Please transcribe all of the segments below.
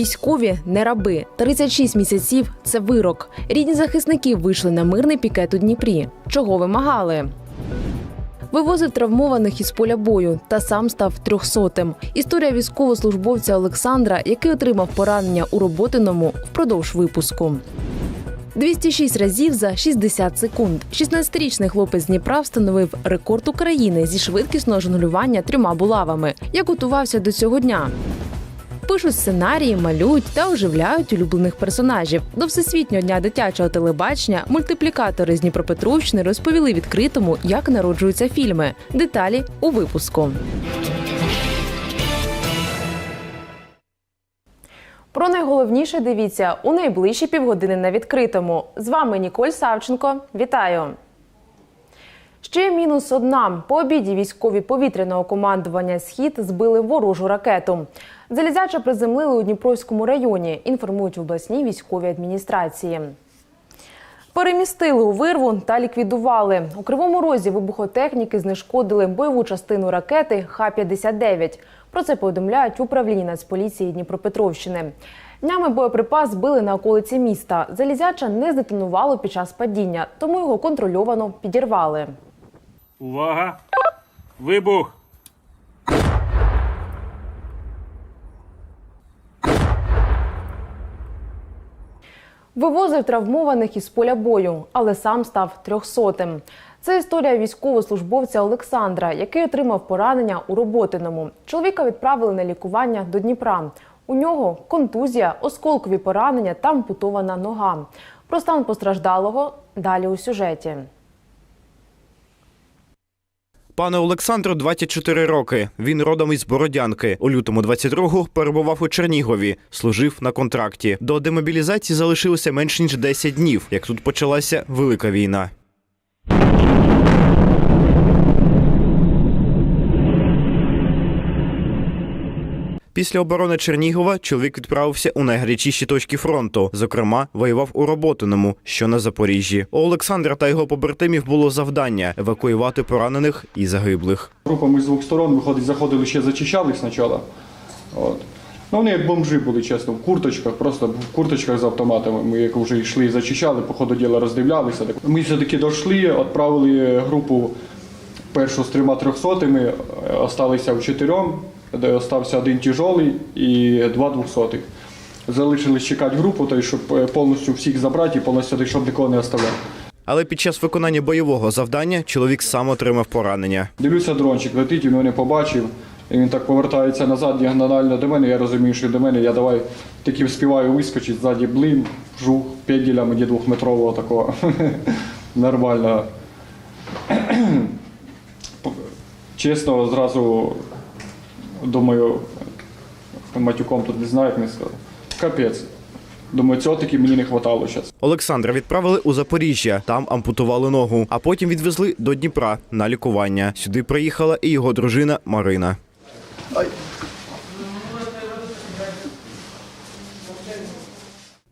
Військові не раби. 36 місяців це вирок. Рідні захисників вийшли на мирний пікет у Дніпрі. Чого вимагали? Вивозив травмованих із поля бою та сам став трьохсотим. Історія військовослужбовця Олександра, який отримав поранення у роботиному впродовж випуску. 206 разів за 60 секунд. 16-річний хлопець Дніпра встановив рекорд України зі швидкісного жонглювання трьома булавами. Як готувався до цього дня? Пишуть сценарії, малюють та оживляють улюблених персонажів. До всесвітнього дня дитячого телебачення мультиплікатори з Дніпропетровщини розповіли відкритому, як народжуються фільми. Деталі у випуску. Про найголовніше дивіться у найближчі півгодини на відкритому. З вами Ніколь Савченко. Вітаю! Ще мінус одна. По обіді військові повітряного командування Схід збили ворожу ракету. Залізяча приземлили у Дніпровському районі. Інформують в обласній військовій адміністрації. Перемістили у вирву та ліквідували. У кривому розі вибухотехніки знешкодили бойову частину ракети Х-59. Про це повідомляють в управлінні Нацполіції Дніпропетровщини. Днями боєприпас збили на околиці міста. Залізяча не здетонувало під час падіння, тому його контрольовано підірвали. Увага! Вибух! Вивозив травмованих із поля бою, але сам став трьохсотим. Це історія військовослужбовця Олександра, який отримав поранення у роботиному. Чоловіка відправили на лікування до Дніпра. У нього контузія, осколкові поранення та ампутована нога. Про стан постраждалого далі у сюжеті. Пане Олександру 24 роки. Він родом із Бородянки. У лютому 22-го перебував у Чернігові, служив на контракті. До демобілізації залишилося менш ніж 10 днів, як тут почалася велика війна. Після оборони Чернігова чоловік відправився у найгарячіші точки фронту. Зокрема, воював у Роботиному, що на Запоріжжі. У Олександра та його побратимів було завдання евакуювати поранених і загиблих. Групами з двох сторон виходить, заходили ще зачищали спочатку. От. Ну, вони як бомжи були, чесно, в курточках, просто в курточках з автоматами. Ми як вже йшли і зачищали, по ходу діла роздивлялися. Ми все-таки дійшли, відправили групу першу з трьома трьохсотими, е, осталися в чотирьом, де остався один тяжолий і два двохсотих. Залишились чекати групу, то, щоб е, повністю всіх забрати і повністю, щоб нікого не оставляти. Але під час виконання бойового завдання чоловік сам отримав поранення. Дивлюся, дрончик летить, він мене побачив. І він так повертається назад діагонально до мене. Я розумію, що до мене. Я давай таки співаю вискочити ззаді блин, жух, п'ять мені двохметрового такого. Нормально. Чесно, зразу думаю, матюком тут не знаю, як не сказав. Капець. Думаю, цього таки мені не вистачало зараз. Олександра відправили у Запоріжжя, там ампутували ногу, а потім відвезли до Дніпра на лікування. Сюди приїхала і його дружина Марина.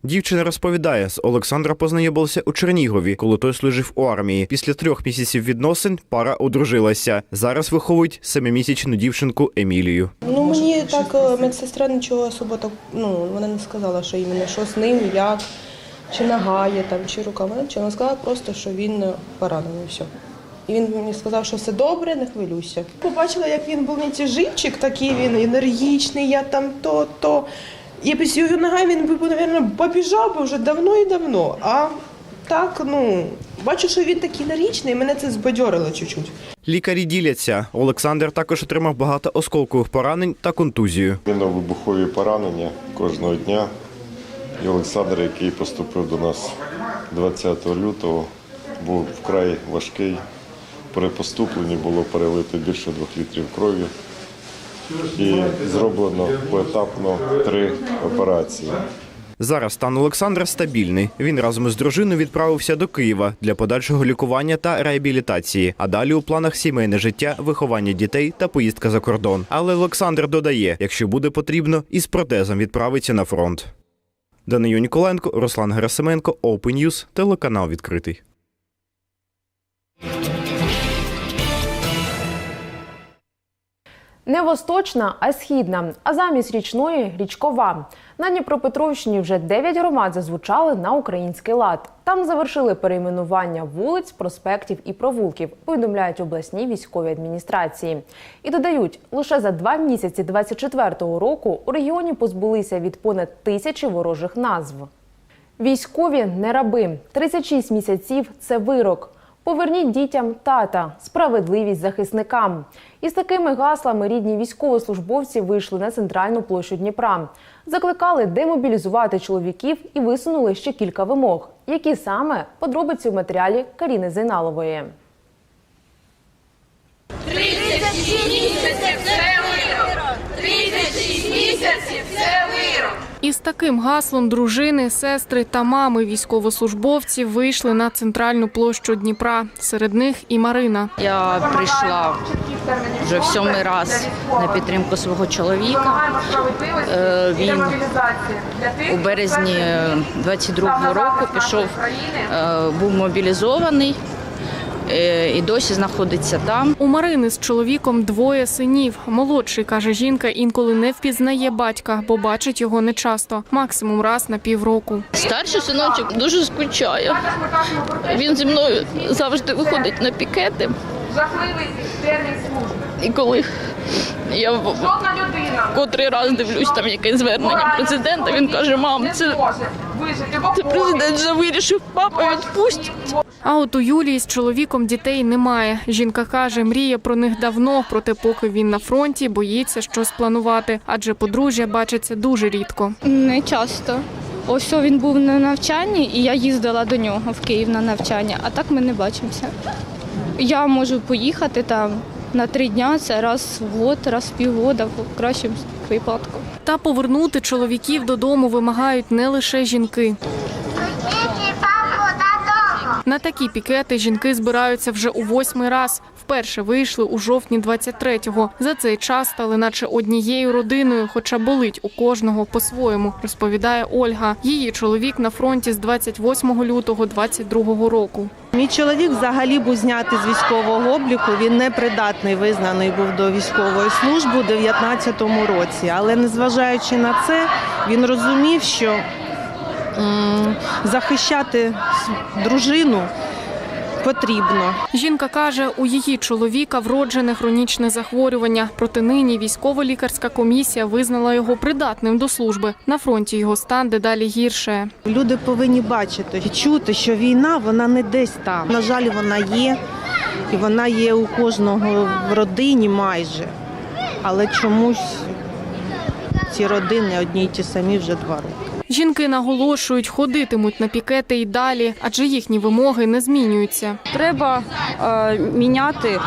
Дівчина розповідає, з Олександра познайомилася у Чернігові, коли той служив у армії. Після трьох місяців відносин пара одружилася. Зараз виховують семимісячну дівчинку Емілію. Ну мені так е, медсестра нічого особо так, ну вона не сказала, що іменно що з ним, як, чи нога є там, чи рука. Вона нічого вона сказала просто, що він е, поранений. Все. І він мені сказав, що все добре, не хвилюйся. Побачила, як він був не тяживчик, такий він енергічний, я там то, то. І без його нога він би, мабуть, побіжав би вже давно і давно. А так, ну, бачу, що він такий енергічний, і мене це збадьорило чуть-чуть. Лікарі діляться. Олександр також отримав багато осколкових поранень та контузію. Мінно-вибухові поранення кожного дня. І Олександр, який поступив до нас 20 лютого, був вкрай важкий. При поступленні було перелито більше двох літрів крові. І зроблено поетапно три операції. Зараз стан Олександра стабільний. Він разом із дружиною відправився до Києва для подальшого лікування та реабілітації. А далі у планах сімейне життя, виховання дітей та поїздка за кордон. Але Олександр додає, якщо буде потрібно, із протезом відправиться на фронт. Данию Ніколенко, Руслан Герасименко, Open телеканал відкритий. Не восточна, а східна, а замість річної річкова. На Дніпропетровщині вже 9 громад зазвучали на український лад. Там завершили перейменування вулиць, проспектів і провулків, повідомляють обласні військові адміністрації. І додають, лише за два місяці 24-го року у регіоні позбулися від понад тисячі ворожих назв. Військові не раби. 36 місяців це вирок. Поверніть дітям тата, справедливість захисникам. Із такими гаслами рідні військовослужбовці вийшли на центральну площу Дніпра. Закликали демобілізувати чоловіків і висунули ще кілька вимог. Які саме подробиці в матеріалі Каріни Зайналової. 36 місяців це вирок! 36 місяців це! Із таким гаслом дружини, сестри та мами військовослужбовців вийшли на центральну площу Дніпра. Серед них і Марина. Я прийшла вже в сьомий раз на підтримку свого чоловіка. Е, Він у березні 22-го року пішов, е, був мобілізований е, і досі знаходиться там. У Марини з чоловіком двоє синів. Молодший каже, жінка інколи не впізнає батька, бо бачить його нечасто, максимум раз на півроку. Старший синочок дуже скучає. Він зі мною завжди виходить на пікети. І коли я котрий раз дивлюсь там якесь звернення президента, він каже: мам, це, це президент вже вирішив, папа відпустить. А от у Юлії з чоловіком дітей немає. Жінка каже, мріє про них давно, проте поки він на фронті, боїться щось планувати, адже подружжя бачиться дуже рідко. Не часто. Ось він був на навчанні, і я їздила до нього в Київ на навчання, а так ми не бачимося. Я можу поїхати там на три дня, це раз в год, раз в півгода, в кращому випадку. Та повернути чоловіків додому вимагають не лише жінки. На такі пікети жінки збираються вже у восьмий раз. Вперше вийшли у жовтні 23-го. За цей час стали наче однією родиною, хоча болить у кожного по-своєму, розповідає Ольга. Її чоловік на фронті з 28 лютого 22-го року. Мій чоловік взагалі був знятий з військового обліку. Він непридатний, визнаний був до військової служби у 19-му році. Але незважаючи на це, він розумів, що захищати дружину потрібно. Жінка каже, у її чоловіка вроджене хронічне захворювання. Проте нині військово-лікарська комісія визнала його придатним до служби. На фронті його стан дедалі гірше. Люди повинні бачити і чути, що війна вона не десь там. На жаль, вона є, і вона є у кожного в родині майже. Але чомусь ці родини одні й ті самі вже два роки. Жінки наголошують, ходитимуть на пікети й далі, адже їхні вимоги не змінюються. Треба е, міняти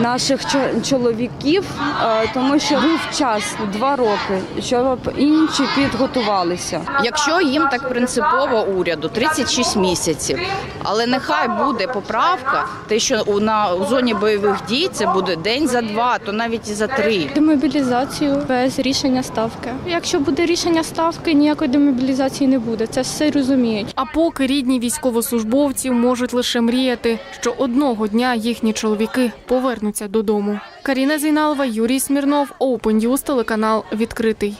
наших чоловіків, е, тому що був час два роки, щоб інші підготувалися. Якщо їм так принципово уряду 36 місяців, але нехай буде поправка, те, що у на у зоні бойових дій це буде день за два, то навіть і за три. Демобілізацію без рішення ставки. Якщо буде рішення ставки, ніякої демобілізації не буде. Це все розуміють. А поки рідні військовослужбовців можуть лише мріяти, що одного дня їхні чоловіки повернуться додому. Каріна Зейналова, Юрій Смірнов, Open News, телеканал відкритий.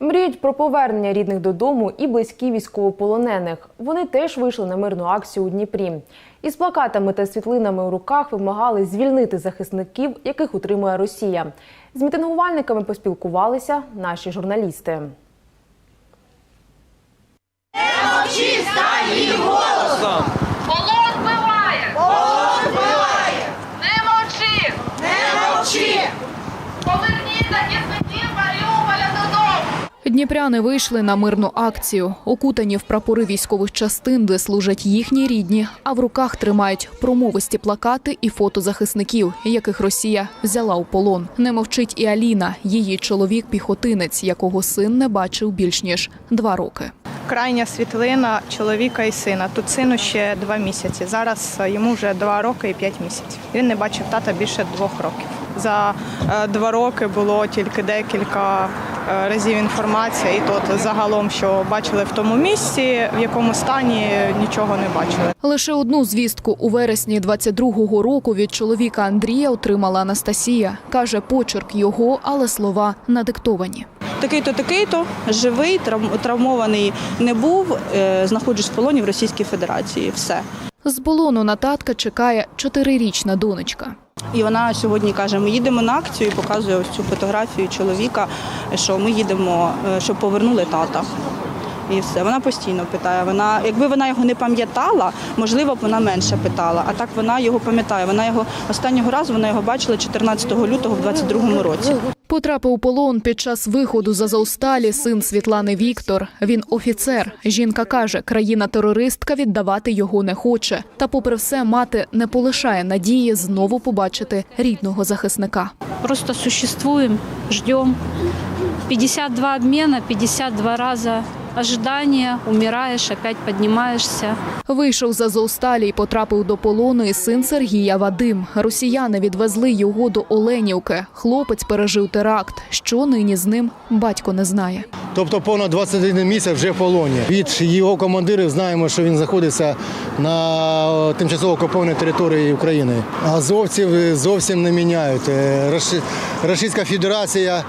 Мріють про повернення рідних додому і близькі військовополонених. Вони теж вийшли на мирну акцію у Дніпрі. Із плакатами та світлинами у руках вимагали звільнити захисників, яких утримує Росія. З мітингувальниками поспілкувалися наші журналісти. Полон вбиває! Полон вбиває! Не мовчи! Не мовчи! Поверніться додому! Дніпряни вийшли на мирну акцію, окутані в прапори військових частин, де служать їхні рідні, а в руках тримають промовисті плакати і фото захисників, яких Росія взяла у полон. Не мовчить і Аліна, її чоловік піхотинець, якого син не бачив більш ніж два роки. Крайня світлина чоловіка і сина. Тут сину ще два місяці. Зараз йому вже два роки і п'ять місяців. Він не бачив тата більше двох років. За е, два роки було тільки декілька е, разів інформація, і то загалом, що бачили в тому місці, в якому стані нічого не бачили. Лише одну звістку у вересні 22-го року від чоловіка Андрія отримала Анастасія. Каже, почерк його, але слова надиктовані. Такий-то, такий-то, живий, травм- травмований не був, е, знаходжусь в полоні в Російській Федерації. Все. З полону на татка чекає чотирирічна донечка. І вона сьогодні каже: ми їдемо на акцію і показує ось цю фотографію чоловіка, що ми їдемо, е, щоб повернули тата. І все. Вона постійно питає. Вона, якби вона його не пам'ятала, можливо б вона менше питала. А так вона його пам'ятає. Вона його останнього разу вона його бачила 14 лютого в 22-му році. Потрапив у полон під час виходу з Азовсталі син Світлани Віктор. Він офіцер. Жінка каже, країна-терористка віддавати його не хоче. Та, попри все, мати не полишає надії знову побачити рідного захисника. Просто существуем, ждем. 52 обмена, 52 раза ожидания, умираешь, опять поднимаешься. Вийшов з Азовсталі і потрапив до полону і син Сергія Вадим. Росіяни відвезли його до Оленівки. Хлопець пережив теракт. Що нині з ним батько не знає. Тобто понад 21 місяць вже в полоні. Від його командирів знаємо, що він знаходиться на тимчасово окупованій території України. Азовців зовсім не міняють. Е, Російська Федерація, е,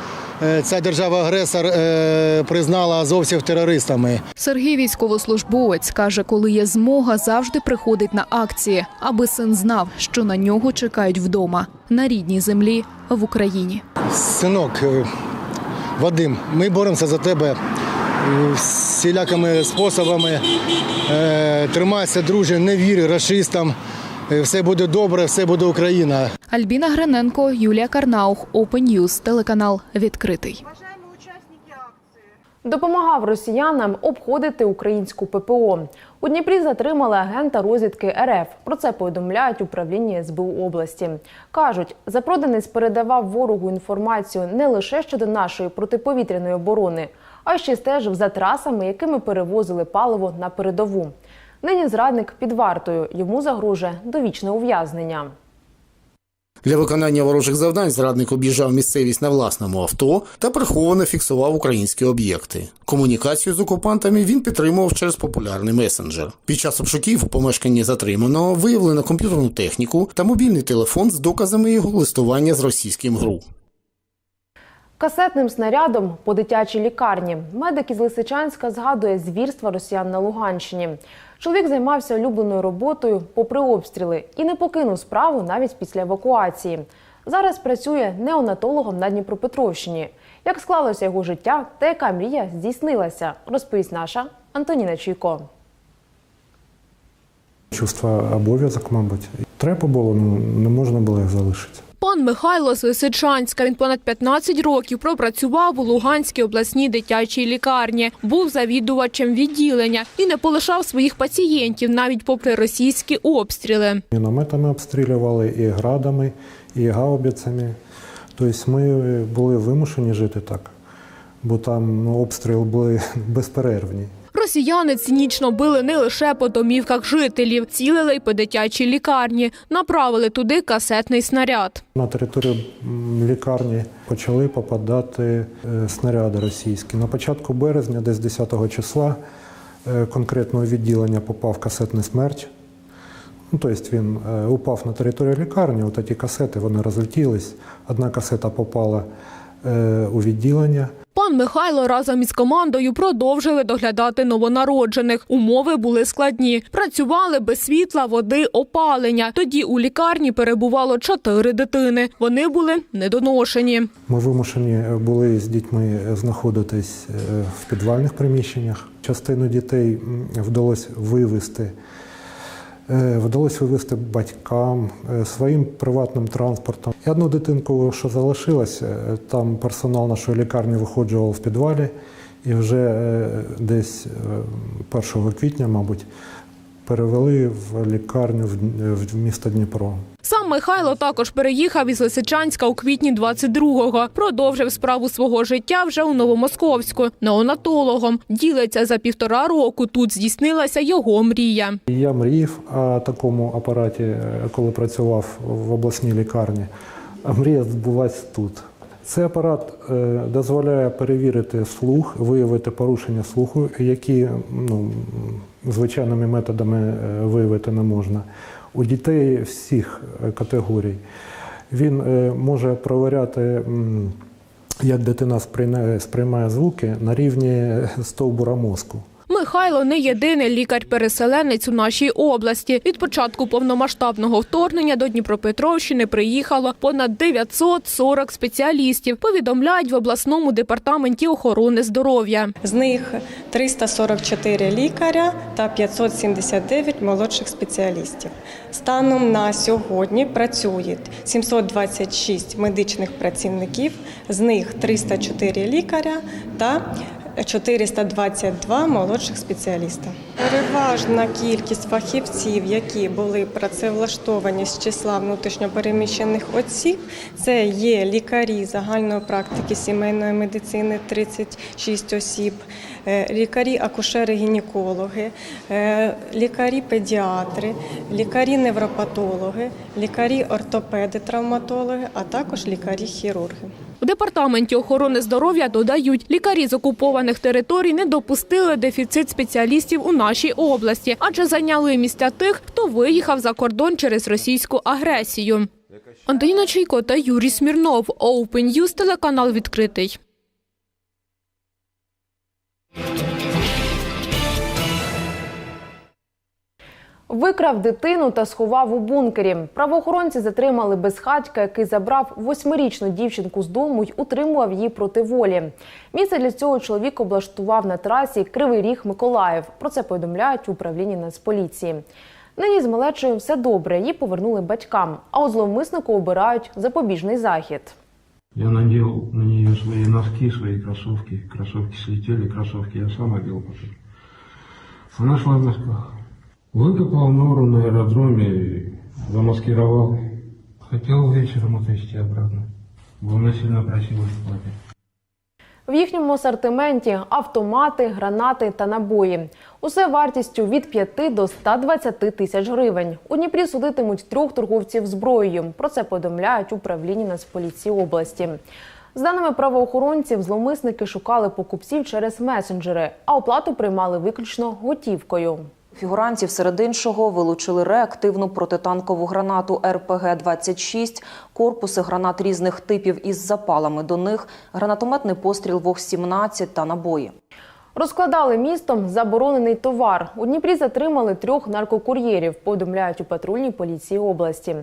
ця держава-агресор, е, признала азовців терористами. Сергій військовослужбовець каже, коли є змога, завжди приходить на акції, аби син знав, що на нього чекають вдома на рідній землі в Україні. Синок, е, Вадим, ми боремося за тебе е, всілякими способами. Е, Тримайся, друже, не вір расистам. Е, Все буде добре, все буде Україна. Альбіна Гриненко, Юлія Карнаух, Open News, телеканал відкритий. Допомагав росіянам обходити українську ППО. У Дніпрі затримали агента розвідки РФ. Про це повідомляють управління СБУ області. Кажуть, запроданець передавав ворогу інформацію не лише щодо нашої протиповітряної оборони, а ще стежив за трасами, якими перевозили паливо на передову. Нині зрадник під вартою. Йому загрожує довічне ув'язнення. Для виконання ворожих завдань зрадник об'їжджав місцевість на власному авто та приховано фіксував українські об'єкти. Комунікацію з окупантами він підтримував через популярний месенджер. Під час обшуків у помешканні затриманого виявлено комп'ютерну техніку та мобільний телефон з доказами його листування з російським ГРУ. Касетним снарядом по дитячій лікарні медик із Лисичанська згадує звірства росіян на Луганщині. Чоловік займався улюбленою роботою попри обстріли і не покинув справу навіть після евакуації. Зараз працює неонатологом на Дніпропетровщині. Як склалося його життя та яка мрія здійснилася, розповість наша Антоніна Чуйко. Чувство обов'язок, мабуть. Треба було, ну не можна було їх залишити. Пан Михайло з Лисичанська. Він понад 15 років пропрацював у Луганській обласній дитячій лікарні. Був завідувачем відділення і не полишав своїх пацієнтів навіть попри російські обстріли. Мінометами обстрілювали і градами, і гаубицями. Тобто ми були вимушені жити так, бо там ну, обстріли були безперервні. Росіяни цинічно били не лише по домівках жителів, цілили й по дитячій лікарні, направили туди касетний снаряд. На територію лікарні почали попадати е, снаряди російські. На початку березня, десь 10 числа, е, конкретного відділення попав касетний смерч. Ну, тобто він е, упав на територію лікарні, от ті касети вони розлетілись. Одна касета попала у відділення. Пан Михайло разом із командою продовжили доглядати новонароджених. Умови були складні. Працювали без світла, води, опалення. Тоді у лікарні перебувало чотири дитини. Вони були недоношені. Ми вимушені були з дітьми знаходитись е, в підвальних приміщеннях. Частину дітей вдалося вивезти. Е, Вдалося вивезти батькам е, своїм приватним транспортом. І одну дитинку, що залишилася, е, там персонал нашої лікарні виходжував в підвалі, і вже десь е, 1 квітня, мабуть, перевели в лікарню в в місто Дніпро. Сам Михайло також переїхав із Лисичанська у квітні 22-го. Продовжив справу свого життя вже у Новомосковську. Неонатологом. Ділиться за півтора року. Тут здійснилася його мрія. Я мріяв о такому апараті, е, коли працював в обласній лікарні. Мрія збулась тут. Цей апарат е, дозволяє перевірити слух, виявити порушення слуху, які ну, звичайними методами е, виявити не можна. У дітей всіх е, категорій. Він е, може провіряти, як дитина сприймає, сприймає звуки на рівні стовбура мозку. Михайло не єдиний лікар-переселенець у нашій області. Від початку повномасштабного вторгнення до Дніпропетровщини приїхало понад 940 спеціалістів. Повідомляють в обласному департаменті охорони здоров'я. З них 344 лікаря та 579 молодших спеціалістів. Станом на сьогодні працюють 726 медичних працівників, з них 304 лікаря та 422 молодших спеціаліста. Переважна кількість фахівців, які були працевлаштовані з числа внутрішньопереміщених осіб, це є лікарі загальної практики сімейної медицини 36 осіб, е, лікарі акушери-гінекологи, е, лікарі-педіатри, лікарі-невропатологи, лікарі-ортопеди-травматологи, а також лікарі-хірурги. У департаменті охорони здоров'я додають, лікарі з окупованих територій не допустили дефіцит спеціалістів у нашій області, адже зайняли місця тих, хто виїхав за кордон через російську агресію. Антоніна Чайко та Юрій Смірнов. Open News, телеканал відкритий. Викрав дитину та сховав у бункері. Правоохоронці затримали безхатька, який забрав восьмирічну дівчинку з дому й утримував її проти волі. Місце для цього чоловік облаштував на трасі Кривий Ріг Миколаїв. Про це повідомляють у управлінні Нацполіції. Нині з малечою все добре. Її повернули батькам. А от зловмиснику обирають запобіжний захід. Я надел на нее свои носки, свои кроссовки. Кроссовки слетели, кроссовки я сам одел потом. Она в носках. Выкопал нору на аэродроме, и замаскировал. Хотел вечером отвезти обратно. Она сильно просилась в папе. В їхньому асортименті автомати, гранати та набої. Усе вартістю від 5 до 120 тисяч гривень. У Дніпрі судитимуть трьох торговців зброєю. Про це повідомляють управління Нацполіції області. З даними правоохоронців, зловмисники шукали покупців через месенджери, а оплату приймали виключно готівкою. Фігурантів серед іншого вилучили реактивну протитанкову гранату РПГ-26, корпуси гранат різних типів із запалами до них, гранатометний постріл ВОГ-17 та набої. Розкладали містом заборонений товар. У Дніпрі затримали трьох наркокур'єрів, повідомляють у патрульній поліції області.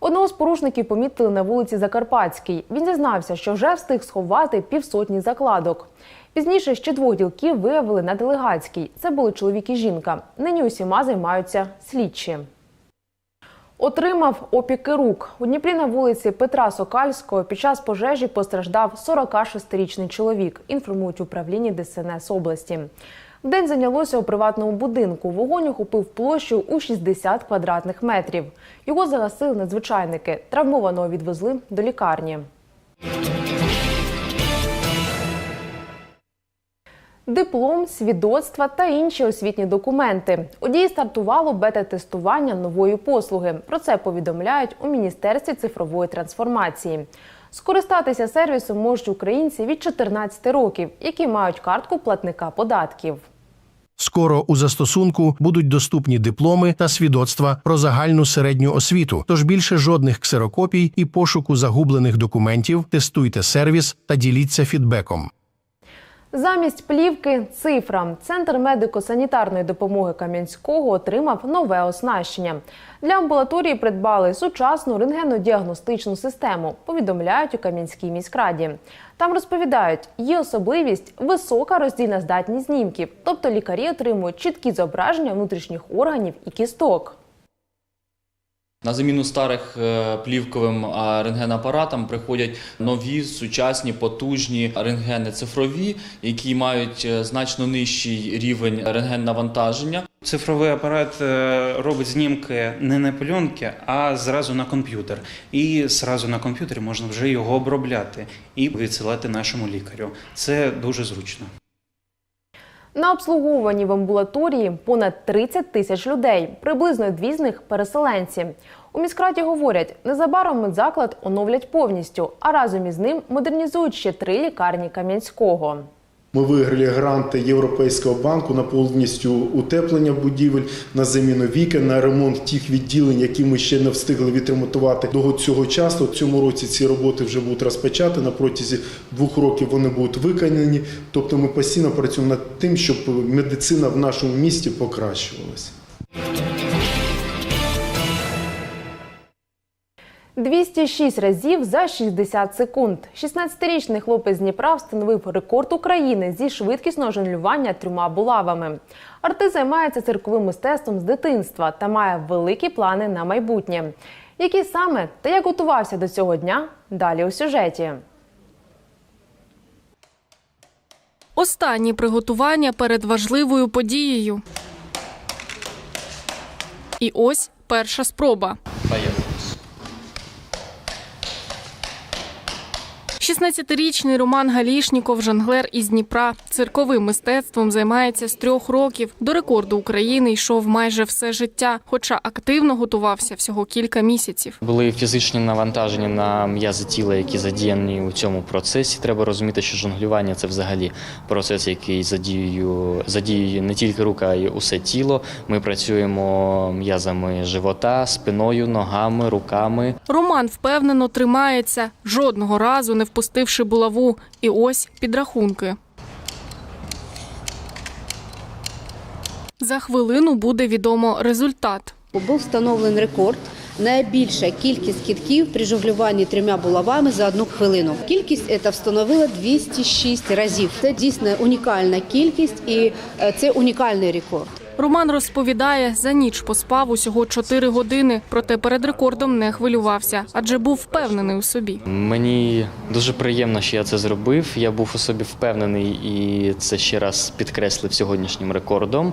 Одного з порушників помітили на вулиці Закарпатській. Він зізнався, що вже встиг сховати півсотні закладок. Пізніше ще двох ділків виявили на делегатській. Це були чоловік і жінка. Нині усіма займаються слідчі. Отримав опіки рук. У Дніпрі на вулиці Петра Сокальського під час пожежі постраждав 46-річний чоловік, інформують управління ДСНС області. Вдень зайнялося у приватному будинку. Вогонь охопив площу у 60 квадратних метрів. Його загасили надзвичайники. Травмованого відвезли до лікарні. Диплом, свідоцтва та інші освітні документи. У дії стартувало бета-тестування нової послуги. Про це повідомляють у Міністерстві цифрової трансформації. Скористатися сервісом можуть українці від 14 років, які мають картку платника податків. Скоро у застосунку будуть доступні дипломи та свідоцтва про загальну середню освіту. Тож більше жодних ксерокопій і пошуку загублених документів. Тестуйте сервіс та діліться фідбеком. Замість плівки цифра. Центр медико-санітарної допомоги Кам'янського отримав нове оснащення. Для амбулаторії придбали сучасну рентгенодіагностичну систему. Повідомляють у Кам'янській міськраді. Там розповідають, є особливість висока роздільна здатність знімків, тобто лікарі отримують чіткі зображення внутрішніх органів і кісток. На заміну старих е, плівковим а, рентгенапаратам приходять нові, сучасні, потужні рентгени цифрові, які мають е, значно нижчий рівень рентген-навантаження. Цифровий апарат е, робить знімки не на пленки, а зразу на комп'ютер. І зразу на комп'ютері можна вже його обробляти і відсилати нашому лікарю. Це дуже зручно. На обслуговуванні в амбулаторії понад 30 тисяч людей. Приблизно дві з них переселенці. У міськраді говорять, незабаром медзаклад оновлять повністю, а разом із ним модернізують ще три лікарні Кам'янського. Ми виграли гранти Європейського банку на повністю утеплення будівель, на заміну вікон, на ремонт тих відділень, які ми ще не встигли відремонтувати до цього часу. В цьому році ці роботи вже будуть розпочаті. На протязі двох років вони будуть виконані. Тобто ми постійно працюємо над тим, щоб медицина в нашому місті покращувалася. 206 разів за 60 секунд. 16-річний хлопець з Дніпра встановив рекорд України зі швидкісного жонглювання трьома булавами. Артист займається цирковим мистецтвом з дитинства та має великі плани на майбутнє. Які саме та як готувався до цього дня? Далі у сюжеті. Останні приготування перед важливою подією. І ось перша спроба. 16-річний Роман Галішніков, жонглер із Дніпра, цирковим мистецтвом займається з трьох років. До рекорду України йшов майже все життя, хоча активно готувався всього кілька місяців. Були фізичні навантаження на м'язи тіла, які задіяні у цьому процесі. Треба розуміти, що жонглювання це взагалі процес, який задіює, задіює не тільки рука, а й усе тіло. Ми працюємо м'язами живота, спиною, ногами, руками. Роман впевнено тримається, жодного разу не впустивши булаву. І ось підрахунки. За хвилину буде відомо результат. Був встановлений рекорд. Найбільша кількість кітків при жонглюванні трьома булавами за одну хвилину. Кількість ця встановила 206 разів. Це дійсно унікальна кількість і е, це унікальний рекорд. Роман розповідає, за ніч поспав усього 4 години, проте перед рекордом не хвилювався, адже був впевнений у собі. Мені дуже приємно, що я це зробив. Я був у собі впевнений і це ще раз підкреслив сьогоднішнім рекордом.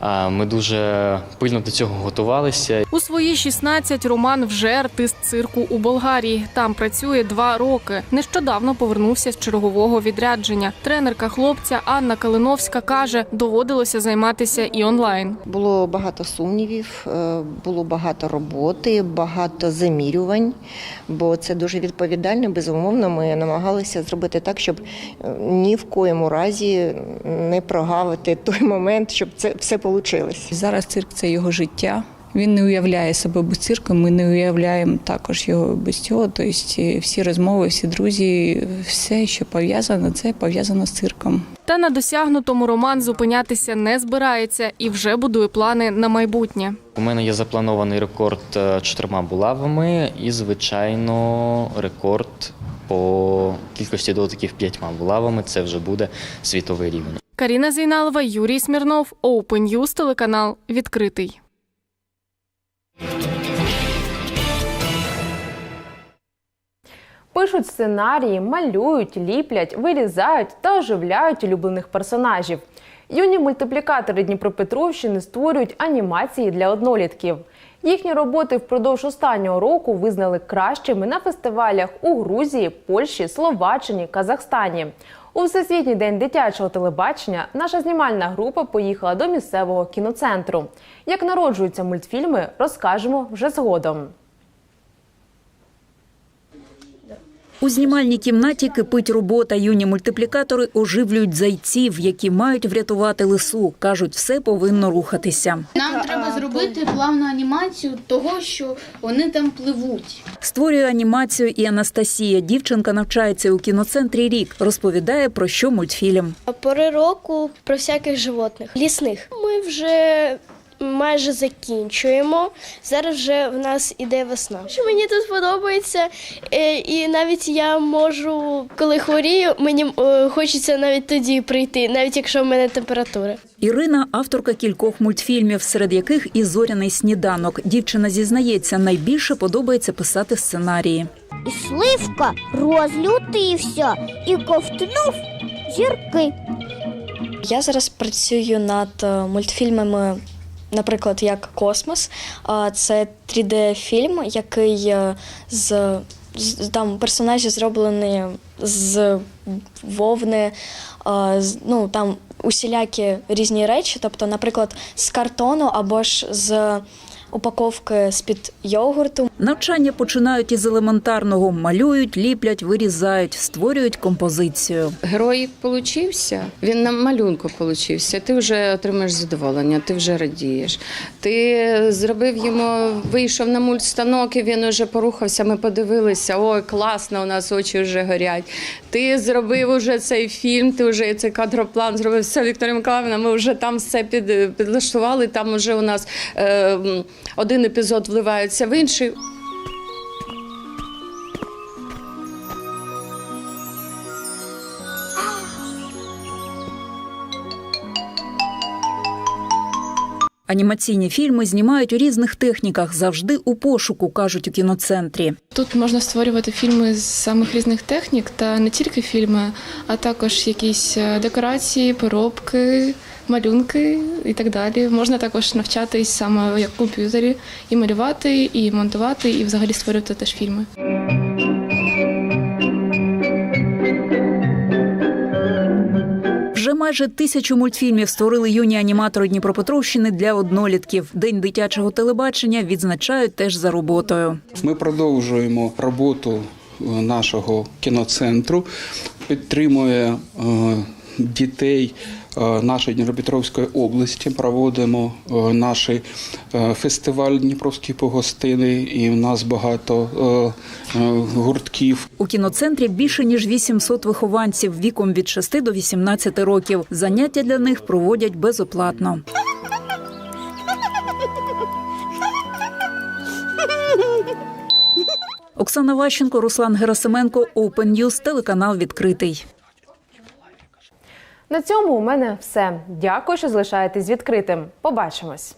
А Ми дуже пильно до цього готувалися. У свої 16 Роман вже артист цирку у Болгарії. Там працює два роки. Нещодавно повернувся з чергового відрядження. Тренерка хлопця Анна Калиновська каже, доводилося займатися і онлайн. Було багато сумнівів, е, було багато роботи, багато замірювань, бо це дуже відповідально. Безумовно, ми намагалися зробити так, щоб е, ні в коєму разі не прогавити той момент, щоб це все вийшло. Зараз цирк це його життя. Він не уявляє себе без цирку, ми не уявляємо також його без цього. Тобто всі розмови, всі друзі, все, що пов'язано, це пов'язано з цирком. Та на досягнутому Роман зупинятися не збирається і вже будує плани на майбутнє. У мене є запланований рекорд е, чотирма булавами і, звичайно, рекорд по кількості дотиків п'ятьма булавами. Це вже буде світовий рівень. Каріна Зейналова, Юрій Смірнов, Open News, телеканал відкритий. Пишуть сценарії, малюють, ліплять, вирізають та оживляють улюблених персонажів. Юні мультиплікатори Дніпропетровщини створюють анімації для однолітків. Їхні роботи впродовж останнього року визнали кращими на фестивалях у Грузії, Польщі, Словаччині, Казахстані. У Всесвітній день дитячого телебачення наша знімальна група поїхала до місцевого кіноцентру. Як народжуються мультфільми, розкажемо вже згодом. У знімальній кімнаті кипить робота. Юні мультиплікатори оживлюють зайців, які мають врятувати лису. кажуть, все повинно рухатися. Нам треба зробити плавну анімацію того, що вони там пливуть. Створює анімацію і Анастасія. Дівчинка навчається у кіноцентрі рік. Розповідає про що мультфільм. Пори року про всяких животних лісних. Ми вже майже закінчуємо. Зараз вже в нас іде весна. Що мені тут подобається, е, і навіть я можу, коли хворію, мені е, хочеться навіть тоді прийти, навіть якщо в мене температура. Ірина авторка кількох мультфільмів, серед яких і зоряний сніданок. Дівчина зізнається, найбільше подобається писати сценарії. І сливка розлютився і ковтнув зірки. Я зараз працюю над е, мультфільмами, наприклад, як Космос. Це 3D-фільм, який е, з там персонажі зроблені з вовни, ну там усілякі різні речі, тобто, наприклад, з картону або ж з упаковки з-під йогурту. Навчання починають із елементарного: малюють, ліплять, вирізають, створюють композицію. Герой получився, він на малюнку получився. Ти вже отримаєш задоволення, ти вже радієш. Ти зробив йому, вийшов на мультстанок, і він вже порухався. Ми подивилися, ой, класно, у нас очі вже горять. Ти зробив уже цей фільм, ти вже цей кадроплан зробив все, Вікторія Миколаївна. Ми вже там все під, підлаштували. Там вже у нас е, один епізод вливається в інший. Анімаційні фільми знімають у різних техніках, завжди у пошуку, кажуть у кіноцентрі. Тут можна створювати фільми з самих різних технік, та не тільки фільми, а також якісь е, декорації, поробки, малюнки і так далі. Можна також навчатись саме як в комп'ютері і малювати, і монтувати, і взагалі створювати теж фільми. Вже майже тисячу мультфільмів створили юні аніматори Дніпропетровщини для однолітків. День дитячого телебачення відзначають теж за роботою. Ми продовжуємо роботу е, нашого кіноцентру, підтримує е, дітей нашої Дніпропетровської області. Проводимо е, наш е, фестиваль Дніпровські погостини, і в нас багато е, е, гуртків. У кіноцентрі більше ніж 800 вихованців віком від 6 до 18 років. Заняття для них проводять безоплатно. Оксана Ващенко, Руслан Герасименко, Open News, телеканал відкритий. На цьому у мене все. Дякую, що залишаєтесь відкритим. Побачимось.